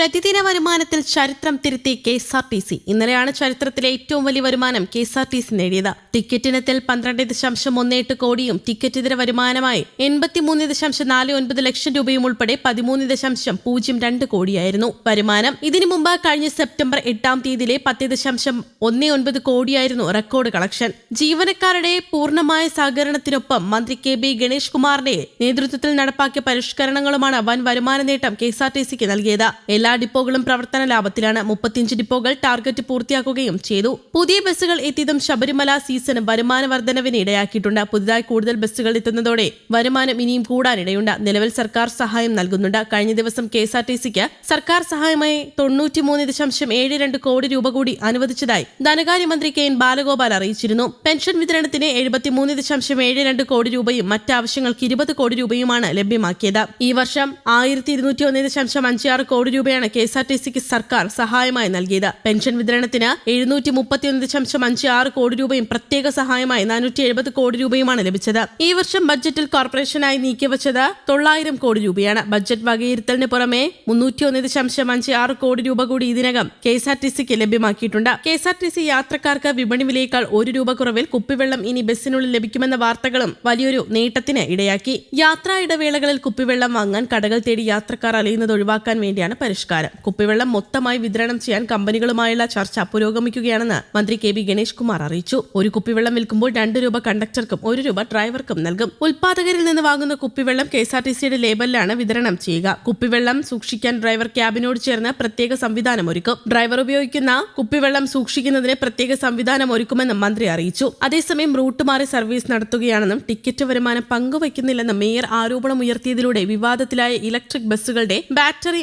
പ്രതിദിന വരുമാനത്തിൽ ചരിത്രം തിരുത്തി K S R T C. ഇന്നലെയാണ് ചരിത്രത്തിലെ ഏറ്റവും വലിയ വരുമാനം K S R T C നേടിയത്. ടിക്കറ്റ് ഇനത്തിൽ പന്ത്രണ്ട് ദശാംശം ഒന്ന് എട്ട് കോടിയും ടിക്കറ്റ് ഇതര വരുമാനമായി എൺപത്തിമൂന്ന് ദശാംശം നാല് ഒൻപത് ലക്ഷം രൂപയും ഉൾപ്പെടെ പതിമൂന്ന് ദശാംശം പൂജ്യം രണ്ട് കോടിയായിരുന്നു. വരുമാനം ഇതിനു മുമ്പ് കഴിഞ്ഞ സെപ്റ്റംബർ എട്ടാം തീയതിയിലെ പത്ത് ദശാംശം ഒന്ന് ഒൻപത് കോടിയായിരുന്നു റെക്കോർഡ് കളക്ഷൻ. ജീവനക്കാരുടെ പൂർണമായ സഹകരണത്തിനൊപ്പം മന്ത്രി കെ ബി ഗണേഷ് കുമാറിന്റെ നേതൃത്വത്തിൽ നടപ്പാക്കിയ പരിഷ്കരണങ്ങളുമാണ് വൻ വരുമാന നേട്ടം കെ എസ് ആർ ടി സിക്ക് നൽകിയത്. എല്ലാ ഡിപ്പോകളും പ്രവർത്തന ലാഭത്തിലാണ്. മുപ്പത്തിയഞ്ച് ഡിപ്പോകൾ ടാർഗറ്റ് പൂർത്തിയാക്കുകയും ചെയ്തു. പുതിയ ബസ്സുകൾ എത്തിയതും ശബരിമല സീസൺ വരുമാന വർധനവിന് ഇടയാക്കിയിട്ടുണ്ട്. പുതുതായി കൂടുതൽ ബസ്സുകൾ എത്തുന്നതോടെ വരുമാനം ഇനിയും കൂടാനിടയുണ്ട്. നിലവിൽ സർക്കാർ സഹായം നൽകുന്നുണ്ട്. കഴിഞ്ഞ ദിവസം കെ എസ് ആർ ടി സിക്ക് സർക്കാർ സഹായമായി തൊണ്ണൂറ്റിമൂന്ന് ദശാംശം ഏഴ് രണ്ട് കോടി രൂപ കൂടി അനുവദിച്ചതായി ധനകാര്യമന്ത്രി കെ എൻ ബാലഗോപാൽ അറിയിച്ചിരുന്നു. പെൻഷൻ വിതരണത്തിന് എഴുപത്തിമൂന്ന് ദശാംശം ഏഴ് രണ്ട് കോടി രൂപയും മറ്റാവശ്യങ്ങൾക്ക് ഇരുപത് കോടി രൂപയുമാണ് ലഭ്യമാക്കിയത്. ഈ വർഷം ആയിരത്തി ഇരുന്നൂറ്റി ഒന്ന് ദശാംശം അഞ്ച് ആറ് കോടി രൂപയാണ് കെ എസ് ആർ ടി സിക്ക് സർക്കാർ സഹായമായി നൽകിയത്. പെൻഷൻ വിതരണത്തിന് എഴുന്നൂറ്റി മുപ്പത്തിയൊന്ന് ദശാംശം അഞ്ച് ആറ് കോടി രൂപയും പ്രത്യേക സഹായമായി നാനൂറ്റി എഴുപത് കോടി രൂപയുമാണ് ലഭിച്ചത്. ഈ വർഷം ബഡ്ജറ്റിൽ കോർപ്പറേഷനായി നീക്കിവച്ചത് തൊള്ളായിരം കോടി രൂപയാണ്. ബഡ്ജറ്റ് വകയിരുത്തലിന് പുറമെ മുന്നൂറ്റിയൊന്ന് ദശാംശം അഞ്ച് ആറ് കോടി രൂപ കൂടി ഇതിനകം കെ എസ് ആർ ടി സിക്ക് ലഭ്യമാക്കിയിട്ടുണ്ട്. K S R T C യാത്രക്കാർക്ക് വിപണി വിലയേക്കാൾ ഒരു രൂപ കുറവിൽ കുപ്പിവെള്ളം ഇനി ബസ്സിനുള്ളിൽ ലഭിക്കുമെന്ന വാർത്തകളും വലിയൊരു നേട്ടത്തിന് ഇടയാക്കി. യാത്രാ ഇടവേളകളിൽ കുപ്പിവെള്ളം വാങ്ങാൻ കടകൾ തേടി യാത്രക്കാർ അലയുന്നത് ഒഴിവാക്കാൻ വേണ്ടിയാണ് പരിഷ്കാരം. കുപ്പിവെള്ളം മൊത്തമായി വിതരണം ചെയ്യാൻ കമ്പനികളുമായുള്ള ചർച്ച പുരോഗമിക്കുകയാണെന്ന് മന്ത്രി കെ ബി ഗണേഷ് കുമാർ അറിയിച്ചു. ഒരു കുപ്പിവെള്ളം വിൽക്കുമ്പോൾ രണ്ട് രൂപ കണ്ടക്ടർക്കും ഒരു രൂപ ഡ്രൈവർക്കും നൽകും. ഉൽപാദകരിൽ നിന്ന് വാങ്ങുന്ന കുപ്പിവെള്ളം കെ എസ് ആർ ടി സിയുടെ ലേബലിലാണ് വിതരണം ചെയ്യുക. കുപ്പിവെള്ളം സൂക്ഷിക്കാൻ ഡ്രൈവർ ക്യാബിനോട് ചേർന്ന് പ്രത്യേക സംവിധാനം ഒരുക്കും. ഡ്രൈവർ ഉപയോഗിക്കുന്ന കുപ്പിവെള്ളം സൂക്ഷിക്കുന്നതിന് പ്രത്യേക സംവിധാനം ഒരുക്കുമെന്നും മന്ത്രി അറിയിച്ചു. അതേസമയം റൂട്ട് മാറി സർവീസ് നടത്തുകയാണെന്നും ടിക്കറ്റ് വരുമാനം പങ്കുവയ്ക്കുന്നില്ലെന്നും മേയർ ആരോപണം ഉയർത്തിയതിലൂടെ വിവാദത്തിലായ ഇലക്ട്രിക് ബസ്സുകളുടെ ബാറ്ററി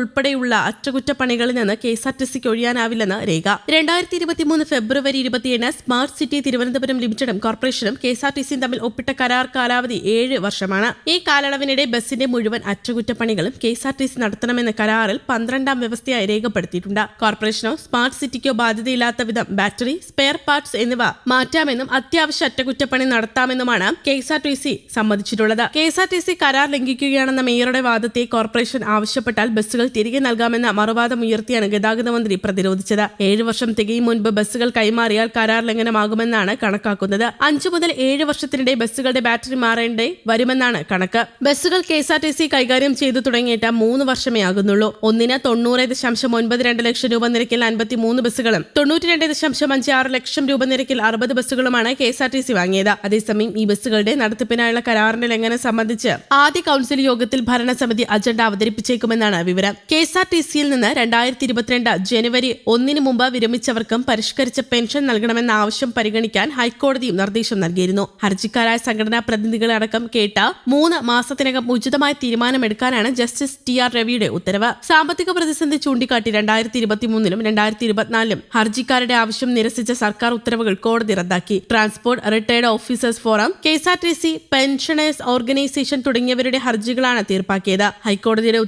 മാറുന്നതുൾപ്പെടെയുള്ള അറ്റകുറ്റപ്പണികളിൽ നിന്ന് കെ എസ് ആർ ടി സിക്ക് ഒഴിയാനാവില്ലെന്ന് രേഖ. രണ്ടായിരത്തി ഇരുപത്തിമൂന്ന് ഫെബ്രുവരി ഇരുപത്തിയേഴിന് സ്മാർട്ട് സിറ്റി തിരുവനന്തപുരം ലിമിറ്റഡും കോർപ്പറേഷനും കെ എസ് ആർ ടി സിയും തമ്മിൽ ഒപ്പിട്ട കരാർ കാലാവധി ഏഴ് വർഷമാണ്. ഈ കാലയളവിനിടെ ബസിന്റെ മുഴുവൻ അറ്റകുറ്റപ്പണികളും K S R T C നടത്തണമെന്ന കരാറിൽ പന്ത്രണ്ടാം വ്യവസ്ഥയായി രേഖപ്പെടുത്തിയിട്ടുണ്ട്. കോർപ്പറേഷനോ സ്മാർട്ട് സിറ്റിക്കോ ബാധ്യതയില്ലാത്ത വിധം ബാറ്ററി സ്പെയർ പാർട്സ് എന്നിവ മാറ്റാമെന്നും അത്യാവശ്യ അറ്റകുറ്റപ്പണി നടത്താമെന്നുമാണ് K S R T C സമ്മതിച്ചിട്ടുള്ളത്. K S R T C കരാർ ലംഘിക്കുകയാണെന്ന മേയറുടെ വാദത്തെ കോർപ്പറേഷൻ ആവശ്യപ്പെട്ടാൽ ബസ്സുകൾ തിരികെ നൽകാമെന്ന മറുവാദം ഉയർത്തിയാണ് ഗതാഗത മന്ത്രി പ്രതിരോധിച്ചത്. ഏഴു വർഷം തികയും മുൻപ് ബസ്സുകൾ കൈമാറിയാൽ കരാർ ലംഘനമാകുമെന്നാണ് കണക്കാക്കുന്നത്. അഞ്ചു മുതൽ ഏഴ് വർഷത്തിനിടെ ബസ്സുകളുടെ ബാറ്ററി മാറേണ്ടി വരുമെന്നാണ് കണക്ക്. ബസ്സുകൾ K S R T C കൈകാര്യം ചെയ്തു തുടങ്ങിയിട്ട് മൂന്ന് വർഷമേ ആകുന്നുള്ളൂ. ഒന്നിന് തൊണ്ണൂറ് ദശാംശം ഒൻപത് രണ്ട് ലക്ഷം രൂപ നിരക്കിൽ അൻപത്തി മൂന്ന് ബസ്സുകളും തൊണ്ണൂറ്റി രണ്ട് ദശാംശം അഞ്ച് ആറ് ലക്ഷം രൂപ നിരക്കിൽ അറുപത് ബസ്സുകളുമാണ് K S R T C വാങ്ങിയത്. അതേസമയം ഈ ബസ്സുകളുടെ നടത്തിപ്പിനായുള്ള കരാറിന്റെ ലംഘനം സംബന്ധിച്ച് ആദ്യ കൌൺസിൽ യോഗത്തിൽ ഭരണസമിതി അജണ്ട അവതരിപ്പിച്ചേക്കുമെന്നാണ് വിവരം. കെ എസ് ആർ ടി സിയിൽ നിന്ന് രണ്ടായിരത്തി ഇരുപത്തിരണ്ട് ജനുവരി ഒന്നിന് മുമ്പ് വിരമിച്ചവർക്കും പരിഷ്കരിച്ച പെൻഷൻ നൽകണമെന്ന ആവശ്യം പരിഗണിക്കാൻ ഹൈക്കോടതിയും നിർദ്ദേശം നൽകിയിരുന്നു. ഹർജിക്കാരായ സംഘടനാ പ്രതിനിധികളടക്കം കേട്ട മൂന്ന് മാസത്തിനകം ഉചിതമായ തീരുമാനമെടുക്കാനാണ് ജസ്റ്റിസ് ടി ആർ രവിയുടെ ഉത്തരവ്. സാമ്പത്തിക പ്രതിസന്ധി ചൂണ്ടിക്കാട്ടി രണ്ടായിരത്തി ഇരുപത്തിമൂന്നിലും രണ്ടായിരത്തി ഇരുപത്തിനാലിലും ഹർജിക്കാരുടെ ആവശ്യം നിരസിച്ച സർക്കാർ ഉത്തരവുകൾ കോടതി റദ്ദാക്കി. Transport retired officers forum K S R T C pensioners organisation തുടങ്ങിയവരുടെ ഹർജികളാണ് തീർപ്പാക്കിയത്. ഹൈക്കോടതിയുടെ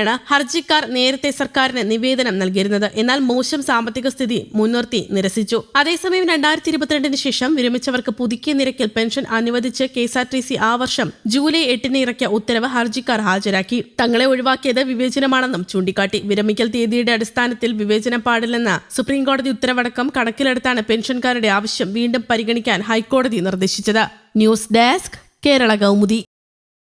ഉത്തരവുകൾക്കനുസൃതമായാണ് ഹർജിക്കാർ നേരത്തെ സർക്കാരിന് നിവേദനം നൽകിയിരുന്നത്. എന്നാൽ മോശം സാമ്പത്തിക സ്ഥിതി മുൻനിർത്തി നിരസിച്ചു. അതേസമയം രണ്ടായിരത്തി ഇരുപത്തിരണ്ടിന് ശേഷം വിരമിച്ചവർക്ക് പുതുക്കിയ നിരക്കിൽ പെൻഷൻ അനുവദിച്ച് K S R T C ആ വർഷം ജൂലൈ എട്ടിന് ഇറക്കിയ ഉത്തരവ് ഹർജിക്കാർ ഹാജരാക്കി. തങ്ങളെ ഒഴിവാക്കിയത് വിവേചനമാണെന്നും ചൂണ്ടിക്കാട്ടി. വിരമിക്കൽ തീയതിയുടെ അടിസ്ഥാനത്തിൽ വിവേചനം പാടില്ലെന്ന സുപ്രീംകോടതി ഉത്തരവടക്കം കണക്കിലെടുത്താണ് പെൻഷൻകാരുടെ ആവശ്യം വീണ്ടും പരിഗണിക്കാൻ ഹൈക്കോടതി നിർദ്ദേശിച്ചത്. News desk Kerala Kaumudi.